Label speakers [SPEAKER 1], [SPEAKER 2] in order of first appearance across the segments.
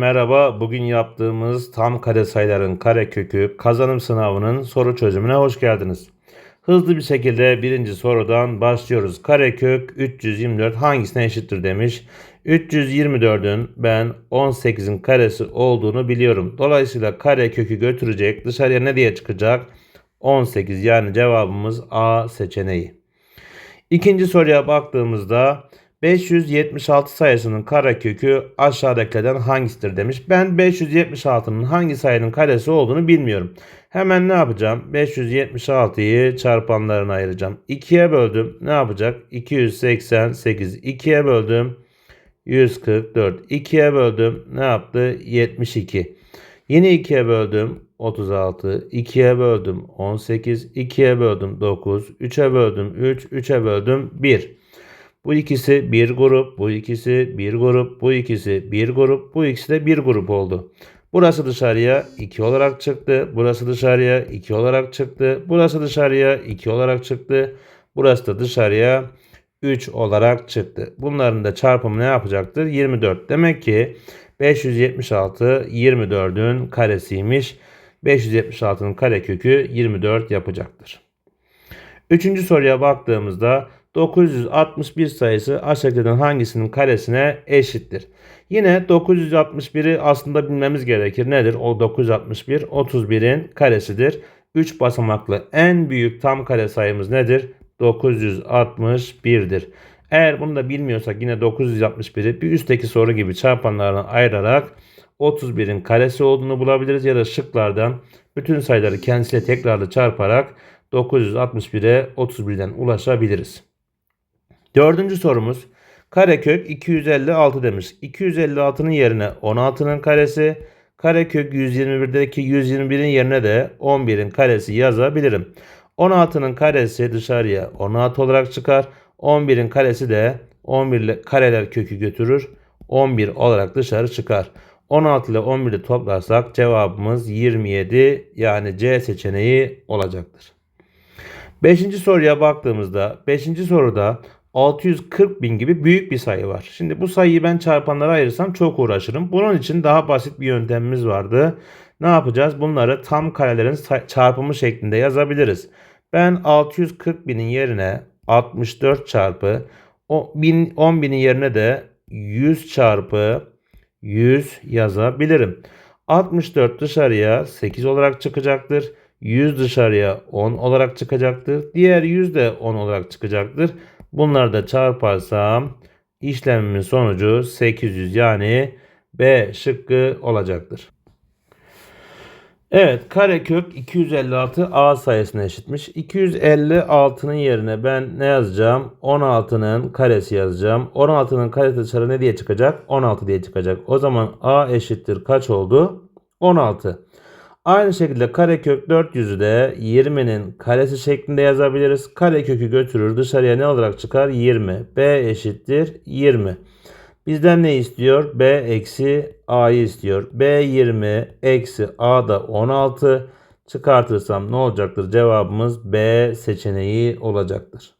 [SPEAKER 1] Merhaba, bugün yaptığımız tam kare sayıların karekökü kazanım sınavının soru çözümüne hoş geldiniz. Hızlı bir şekilde birinci sorudan başlıyoruz. Karekök 324 hangisine eşittir demiş. 324'ün ben 18'in karesi olduğunu biliyorum. Dolayısıyla karekökü götürecek dışarıya ne diye çıkacak? 18 yani cevabımız A seçeneği. İkinci soruya baktığımızda 576 sayısının karekökü aşağıdakilerden hangisidir demiş. Ben 576'nın hangi sayının karesi olduğunu bilmiyorum. Hemen ne yapacağım? 576'yı çarpanlarına ayıracağım. 2'ye böldüm. Ne yapacak? 288. 2'ye böldüm. 144. 2'ye böldüm. Ne yaptı? 72. Yine 2'ye böldüm 36, 2'ye böldüm 18, 2'ye böldüm 9, 3'e böldüm 3, 3'e böldüm 1. Bu ikisi bir grup, bu ikisi bir grup, bu ikisi bir grup, bu ikisi de bir grup oldu. Burası dışarıya 2 olarak çıktı. Burası dışarıya 2 olarak çıktı. Burası dışarıya 2 olarak çıktı. Burası da dışarıya 3 olarak çıktı. Bunların da çarpımı ne yapacaktır? 24. Demek ki 576 24'ün karesiymiş. 576'nın karekökü 24 yapacaktır. Üçüncü soruya baktığımızda 961 sayısı aşağıdakilerden hangisinin karesine eşittir? Yine 961'i aslında bilmemiz gerekir. Nedir? O 961 31'in karesidir. 3 basamaklı en büyük tam kare sayımız nedir? 961'dir. Eğer bunu da bilmiyorsak yine 961'i bir üstteki soru gibi çarpanlarına ayırarak 31'in karesi olduğunu bulabiliriz ya da şıklardan bütün sayıları kendisiyle tekrarlı çarparak 961'e 31'den ulaşabiliriz. Dördüncü sorumuz karekök 256 demiş. 256'nın yerine 16'nın karesi karekök 121'deki 121'in yerine de 11'in karesi yazabilirim. 16'nın karesi dışarıya 16 olarak çıkar. 11'in karesi de 11 ile kareler kökü götürür. 11 olarak dışarı çıkar. 16 ile 11'i toplarsak cevabımız 27 yani C seçeneği olacaktır. Beşinci soruya baktığımızda 5. soruda 640 bin gibi büyük bir sayı var. Şimdi bu sayıyı ben çarpanlara ayırsam çok uğraşırım. Bunun için daha basit bir yöntemimiz vardı. Ne yapacağız? Bunları tam karelerin çarpımı şeklinde yazabiliriz. Ben 640 binin yerine 64 çarpı 10 binin yerine de 100 çarpı 100 yazabilirim. 64 dışarıya 8 olarak çıkacaktır. 100 dışarıya 10 olarak çıkacaktır. Diğer 100 de 10 olarak çıkacaktır. Bunları da çarparsam işlemimin sonucu 800 yani B şıkkı olacaktır. Evet karekök 256 A sayısına eşitmiş. 256'nın yerine ben ne yazacağım? 16'nın karesi yazacağım. 16'nın karesi dışarı ne diye çıkacak? 16 diye çıkacak. O zaman A eşittir kaç oldu? 16. Aynı şekilde karekök 400'ü de 20'nin karesi şeklinde yazabiliriz. Karekökü götürür dışarıya ne olarak çıkar? 20. B eşittir 20. Bizden ne istiyor? B eksi A'yı istiyor. B 20 eksi A da 16 çıkartırsam ne olacaktır? Cevabımız B seçeneği olacaktır.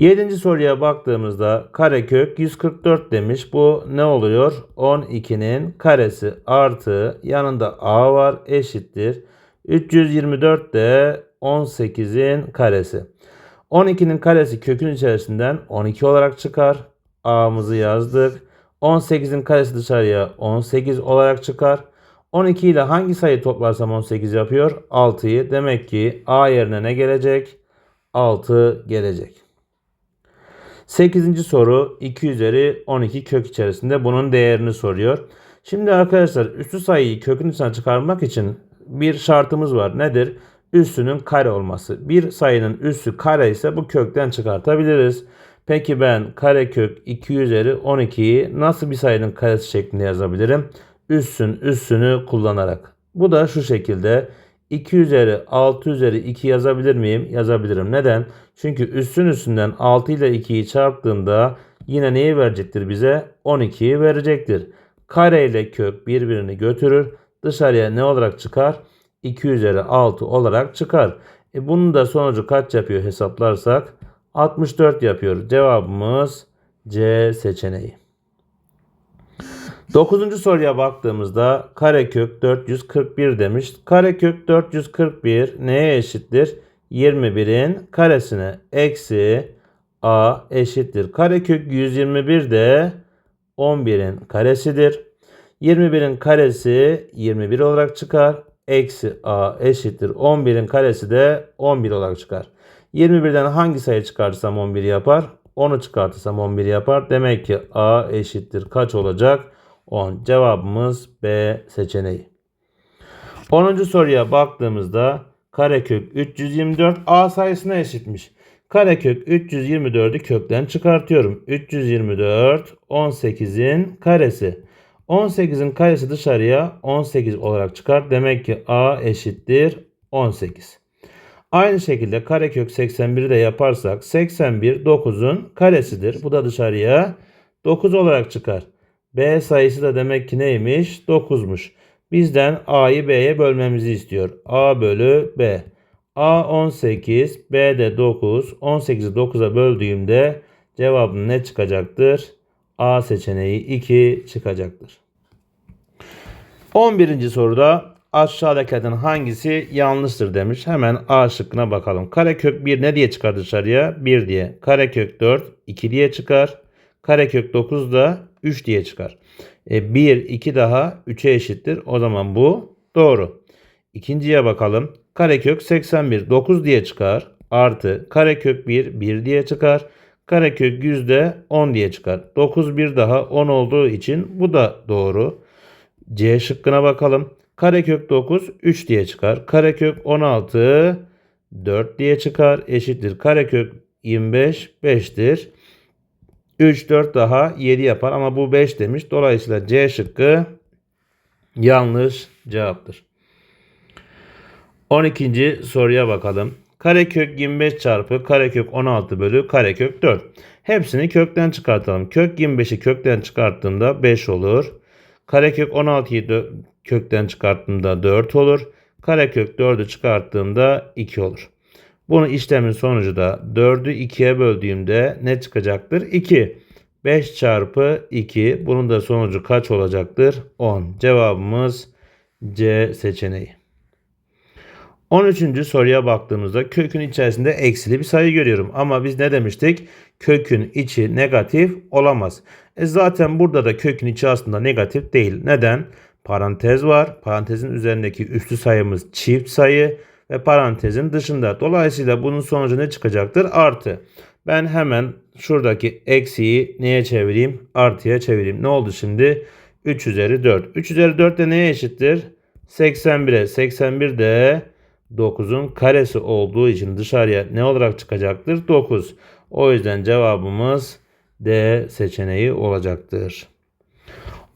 [SPEAKER 1] Yedinci soruya baktığımızda karekök 144 demiş. Bu ne oluyor? 12'nin karesi artı yanında a var eşittir. 324 de 18'in karesi. 12'nin karesi kökün içerisinden 12 olarak çıkar. A'mızı yazdık. 18'in karesi dışarıya 18 olarak çıkar. 12 ile hangi sayı toplarsam 18 yapıyor? 6'yı. Demek ki A yerine ne gelecek? 6 gelecek. 8. soru 2 üzeri 12 kök içerisinde bunun değerini soruyor. Şimdi arkadaşlar üstü sayıyı kökün içinden çıkarmak için bir şartımız var. Nedir? Üssünün kare olması. Bir sayının üssü kare ise bu kökten çıkartabiliriz. Peki ben karekök 2 üzeri 12'yi nasıl bir sayının karesi şeklinde yazabilirim? Üssün üssünü kullanarak. Bu da şu şekilde 2 üzeri 6 üzeri 2 yazabilir miyim? Yazabilirim. Neden? Çünkü üstün üstünden 6 ile 2'yi çarptığında yine neyi verecektir bize? 12'yi verecektir. Kare ile kök birbirini götürür. Dışarıya ne olarak çıkar? 2 üzeri 6 olarak çıkar. E bunun da sonucu kaç yapıyor hesaplarsak? 64 yapıyor. Cevabımız C seçeneği. Dokuzuncu soruya baktığımızda karekök 441 demiş. Karekök 441 neye eşittir? 21'in karesine eksi a eşittir. Karekök 121 de 11'in karesidir. 21'in karesi 21 olarak çıkar. Eksi a eşittir. 11'in karesi de 11 olarak çıkar. 21'den hangi sayı çıkartırsam 11 yapar? 10'u çıkartırsam 11 yapar. Demek ki a eşittir. Kaç olacak? 10. Cevabımız B seçeneği. 10. soruya baktığımızda karekök 324 a sayısına eşitmiş. Karekök 324'ü kökten çıkartıyorum. 324 18'in karesi. 18'in karesi dışarıya 18 olarak çıkar. Demek ki a eşittir 18. Aynı şekilde karekök 81'i de yaparsak 81 9'un karesidir. Bu da dışarıya 9 olarak çıkar. B sayısı da demek ki neymiş? 9'muş. Bizden A'yı B'ye bölmemizi istiyor. A bölü B. A 18, B de 9. 18'i 9'a böldüğümde cevabım ne çıkacaktır? A seçeneği 2 çıkacaktır. 11. soruda aşağıdakilerden hangisi yanlıştır demiş. Hemen A şıkkına bakalım. Karekök 1 ne diye çıkar dışarıya? 1 diye. Karekök 4 2 diye çıkar. Karekök 9 da 3 diye çıkar. E, 1 2 daha 3'e eşittir. O zaman bu doğru. İkinciye bakalım. Karekök 81 9 diye çıkar. Artı karekök 1 1 diye çıkar. Karekök 100 de 10 diye çıkar. 9 bir daha 10 olduğu için bu da doğru. C şıkkına bakalım. Karekök 9 3 diye çıkar. Karekök 16 4 diye çıkar. Eşittir. Karekök 25 5'tir. 3 4 daha 7 yapar ama bu 5 demiş. Dolayısıyla C şıkkı yanlış cevaptır. 12. soruya bakalım. Karekök 25 çarpı karekök 16 bölü karekök 4. Hepsini kökten çıkartalım. Kök 25'i kökten çıkarttığımda 5 olur. Karekök 16'yı kökten çıkarttığımda 4 olur. Karekök 4'ü çıkarttığımda 2 olur. Bunu işlemin sonucu da 4'ü 2'ye böldüğümde ne çıkacaktır? 2. 5 çarpı 2. Bunun da sonucu kaç olacaktır? 10. Cevabımız C seçeneği. 13. soruya baktığımızda kökün içerisinde eksili bir sayı görüyorum. Ama biz ne demiştik? Kökün içi negatif olamaz. E zaten burada da kökün içi aslında negatif değil. Neden? Parantez var. Parantezin üzerindeki üstü sayımız çift sayı ve parantezin dışında. Dolayısıyla bunun sonucu ne çıkacaktır? Artı. Ben hemen şuradaki eksiyi neye çevireyim? Artıya çevireyim. Ne oldu şimdi? 3 üzeri 4. 3 üzeri 4 de neye eşittir? 81'e. 81 de 9'un karesi olduğu için dışarıya ne olarak çıkacaktır? 9. O yüzden cevabımız D seçeneği olacaktır.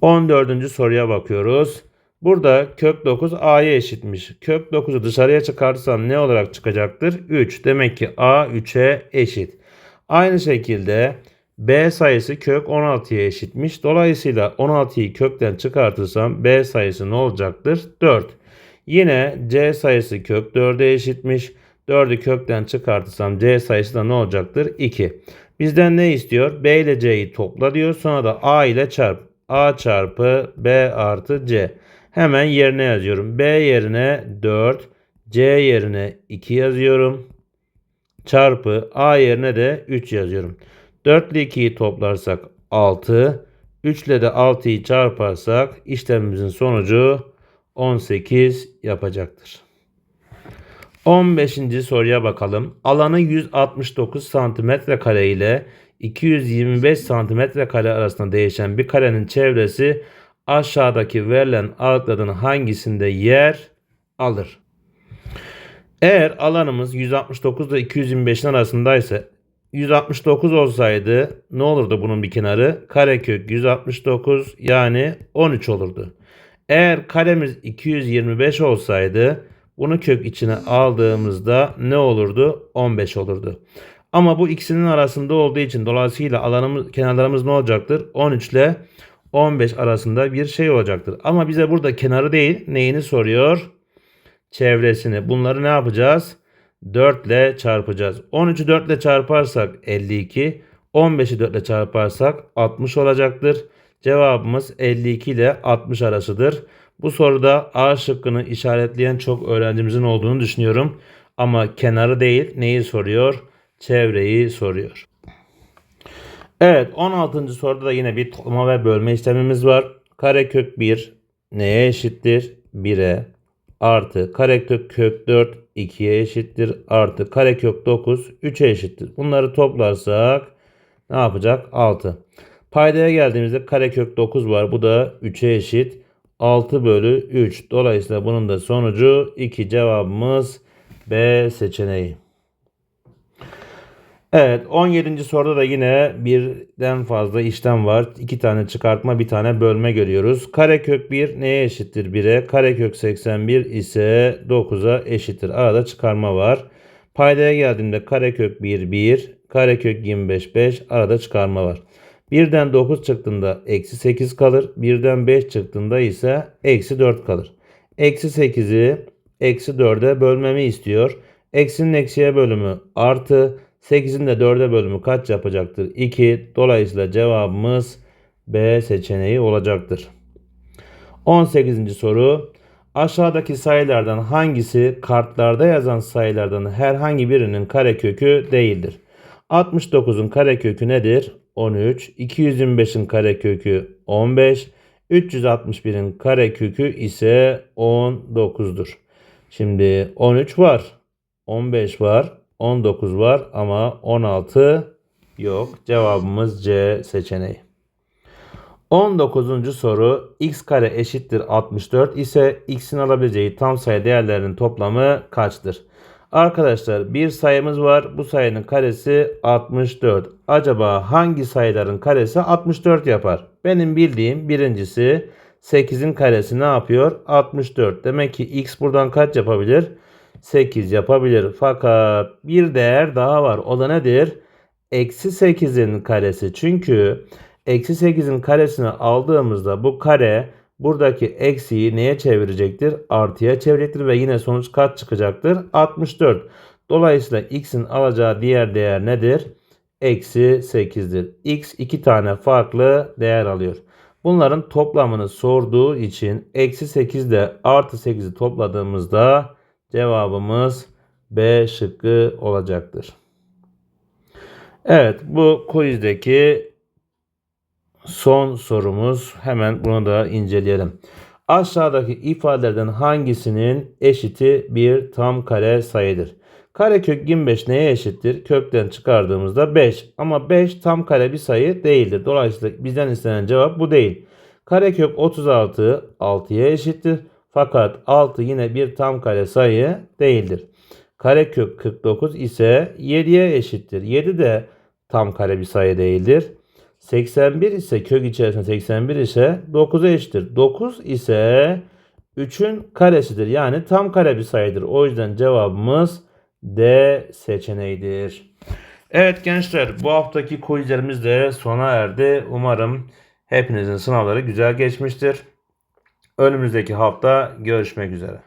[SPEAKER 1] 14. soruya bakıyoruz. Burada kök 9 a'ya eşitmiş. Kök 9'u dışarıya çıkartırsam ne olarak çıkacaktır? 3. Demek ki a 3'e eşit. Aynı şekilde b sayısı kök 16'ya eşitmiş. Dolayısıyla 16'yı kökten çıkartırsam b sayısı ne olacaktır? 4. Yine c sayısı kök 4'e eşitmiş. 4'ü kökten çıkartırsam c sayısı da ne olacaktır? 2. Bizden ne istiyor? b ile c'yi topla diyor. Sonra da a ile çarp. a çarpı b artı c. Hemen yerine yazıyorum. B yerine 4, C yerine 2 yazıyorum. Çarpı A yerine de 3 yazıyorum. 4 ile 2'yi toplarsak 6. 3 ile de 6'yı çarparsak işlemimizin sonucu 18 yapacaktır. 15. soruya bakalım. Alanı 169 cm kare ile 225 cm kare arasında değişen bir karenin çevresi aşağıdaki verilen aralıkların hangisinde yer alır? Eğer alanımız 169 ile 225'in arasındaysa 169 olsaydı ne olurdu bunun bir kenarı? Karekök 169 yani 13 olurdu. Eğer karemiz 225 olsaydı bunu kök içine aldığımızda ne olurdu? 15 olurdu. Ama bu ikisinin arasında olduğu için dolayısıyla alanımız kenarlarımız ne olacaktır? 13 ile 15 arasında bir şey olacaktır. Ama bize burada kenarı değil neyini soruyor? Çevresini. Bunları ne yapacağız? 4 ile çarpacağız. 13'ü 4 ile çarparsak 52. 15'i 4 ile çarparsak 60 olacaktır. Cevabımız 52 ile 60 arasıdır. Bu soruda A şıkkını işaretleyen çok öğrencimizin olduğunu düşünüyorum. Ama kenarı değil neyi soruyor? Çevreyi soruyor. Evet 16. soruda da yine bir toplama ve bölme işlemimiz var. Karekök 1 neye eşittir? 1'e artı karekök kök 4 2'ye eşittir artı karekök 9 3'e eşittir. Bunları toplarsak ne yapacak? 6. Paydaya geldiğimizde karekök 9 var. Bu da 3'e eşit. 6 bölü 3. Dolayısıyla bunun da sonucu 2 cevabımız B seçeneği. Evet 17. soruda da yine birden fazla işlem var. 2 tane çıkartma bir tane bölme görüyoruz. Karekök 1 neye eşittir 1'e? Karekök 81 ise 9'a eşittir. Arada çıkarma var. Paydaya geldiğimde karekök 1 1, karekök 25 5 arada çıkarma var. 1'den 9 çıktığında eksi 8 kalır. 1'den 5 çıktığında ise eksi 4 kalır. Eksi 8'i eksi 4'e bölmemi istiyor. Eksinin eksiye bölümü artı 8'in de 4'e bölümü kaç yapacaktır? 2. Dolayısıyla cevabımız B seçeneği olacaktır. 18. soru. Aşağıdaki sayılardan hangisi kartlarda yazan sayılardan herhangi birinin karekökü değildir? 69'un karekökü nedir? 13. 225'in karekökü 15. 361'in karekökü ise 19'dur. Şimdi 13 var. 15 var. 19 var ama 16 yok. Cevabımız C seçeneği. 19. soru x kare eşittir 64 ise x'in alabileceği tam sayı değerlerinin toplamı kaçtır? Arkadaşlar bir sayımız var. Bu sayının karesi 64. Acaba hangi sayıların karesi 64 yapar? Benim bildiğim birincisi 8'in karesi ne yapıyor? 64. Demek ki x buradan kaç yapabilir? 8 yapabilir. Fakat bir değer daha var. O da nedir? Eksi 8'in karesi. Çünkü eksi 8'in karesini aldığımızda bu kare buradaki eksiyi neye çevirecektir? Artıya çevirecektir ve yine sonuç kaç çıkacaktır? 64. Dolayısıyla x'in alacağı diğer değer nedir? Eksi 8'dir. x iki tane farklı değer alıyor. Bunların toplamını sorduğu için eksi 8 ile artı 8'i topladığımızda cevabımız B şıkkı olacaktır. Evet bu quizdeki son sorumuz. Hemen bunu da inceleyelim. Aşağıdaki ifadelerden hangisinin eşiti bir tam kare sayıdır? Karekök 25 neye eşittir? Kökten çıkardığımızda 5. Ama 5 tam kare bir sayı değildir. Dolayısıyla bizden istenen cevap bu değil. Karekök 36 6'ya eşittir. Fakat 6 yine bir tam kare sayı değildir. Karekök 49 ise 7'ye eşittir. 7 de tam kare bir sayı değildir. 81 ise kök içerisinde 81 ise 9'a eşittir. 9 ise 3'ün karesidir. Yani tam kare bir sayıdır. O yüzden cevabımız D seçeneğidir. Evet gençler bu haftaki quizlerimiz de sona erdi. Umarım hepinizin sınavları güzel geçmiştir. Önümüzdeki hafta görüşmek üzere.